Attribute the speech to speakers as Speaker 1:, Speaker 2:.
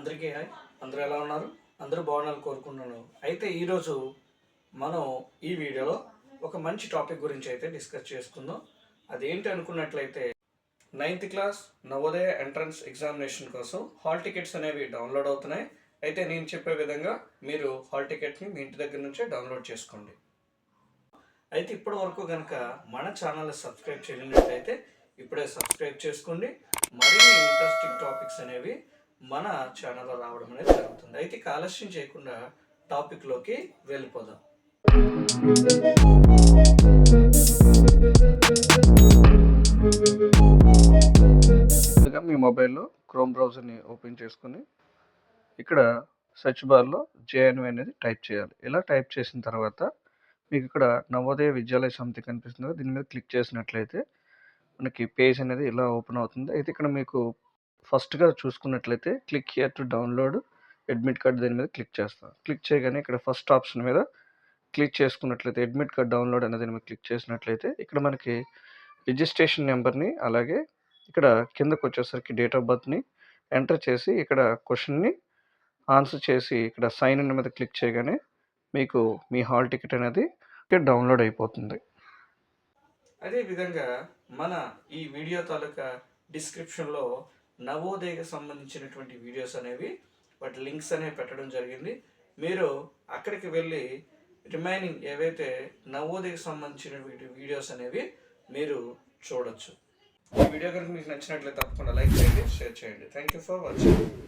Speaker 1: అందరికీ హాయ్. అందరూ ఎలా ఉన్నారు? అందరూ బాగున్నారు కోరుకున్నాను అయితే ఈరోజు మనం ఈ వీడియోలో ఒక మంచి టాపిక్ గురించి అయితే డిస్కస్ చేసుకుందాం. అదేంటి అనుకున్నట్లయితే ninth class Navodaya entrance examination కోసం హాల్ టికెట్స్ అనేవి డౌన్లోడ్ అవుతున్నాయి. అయితే నేను చెప్పే విధంగా మీరు హాల్ టికెట్ని మీ ఇంటి దగ్గర నుంచే డౌన్లోడ్ చేసుకోండి. అయితే ఇప్పటి వరకు కనుక మన ఛానల్ సబ్స్క్రైబ్ చేయనట్లయితే ఇప్పుడే సబ్స్క్రైబ్ చేసుకోండి. మరిన్ని ఇంట్రెస్టింగ్ టాపిక్స్ అనేవి మన ఛానల్లో రావడం అనేది జరుగుతుంది. అయితే ఇక ఆలస్యం చేయకుండా టాపిక్లోకి వెళ్ళిపోదాం. మీ మొబైల్లో క్రోమ్ బ్రౌజర్ని ఓపెన్ చేసుకుని ఇక్కడ సెర్చ్ బార్లో జేఎన్వి అనేది టైప్ చేయాలి. ఇలా టైప్ చేసిన తర్వాత మీకు ఇక్కడ నవోదయ విద్యాలయ సమితి కనిపిస్తుంది దీని మీద క్లిక్ చేసినట్లయితే మనకి పేజ్ అనేది ఇలా ఓపెన్ అవుతుంది. అయితే ఇక్కడ మీకు ఫస్ట్గా చూసుకున్నట్లయితే click here to download admit card దీని మీద క్లిక్ చేస్తాం. క్లిక్ చేయగానే ఇక్కడ ఫస్ట్ ఆప్షన్ మీద క్లిక్ చేసుకున్నట్లయితే అడ్మిట్ కార్డ్ డౌన్లోడ్ అనేది దీని మీద క్లిక్ చేసినట్లయితే ఇక్కడ మనకి రిజిస్ట్రేషన్ నెంబర్ని అలాగే ఇక్కడ కిందకు వచ్చేసరికి డేట్ ఆఫ్ బర్త్ని ఎంటర్ చేసి ఇక్కడ క్వశ్చన్ని ఆన్సర్ చేసి ఇక్కడ సైన్ ఇన్ మీద క్లిక్ చేయగానే మీకు మీ హాల్ టికెట్ అనేది డౌన్లోడ్ అయిపోతుంది. అదేవిధంగా మన ఈ వీడియో తాలూకా డిస్క్రిప్షన్లో నవోదయకు సంబంధించినటువంటి వీడియోస్ అనేవి వాటి లింక్స్ అనేవి పెట్టడం జరిగింది. మీరు అక్కడికి వెళ్ళి రిమైనింగ్ ఏవైతే నవోదయకు సంబంధించినటువంటి వీడియోస్ అనేవి మీరు చూడొచ్చు. ఈ వీడియో కనుక మీకు నచ్చినట్లయితే తప్పకుండా లైక్ చేయండి షేర్ చేయండి. Thank you for watching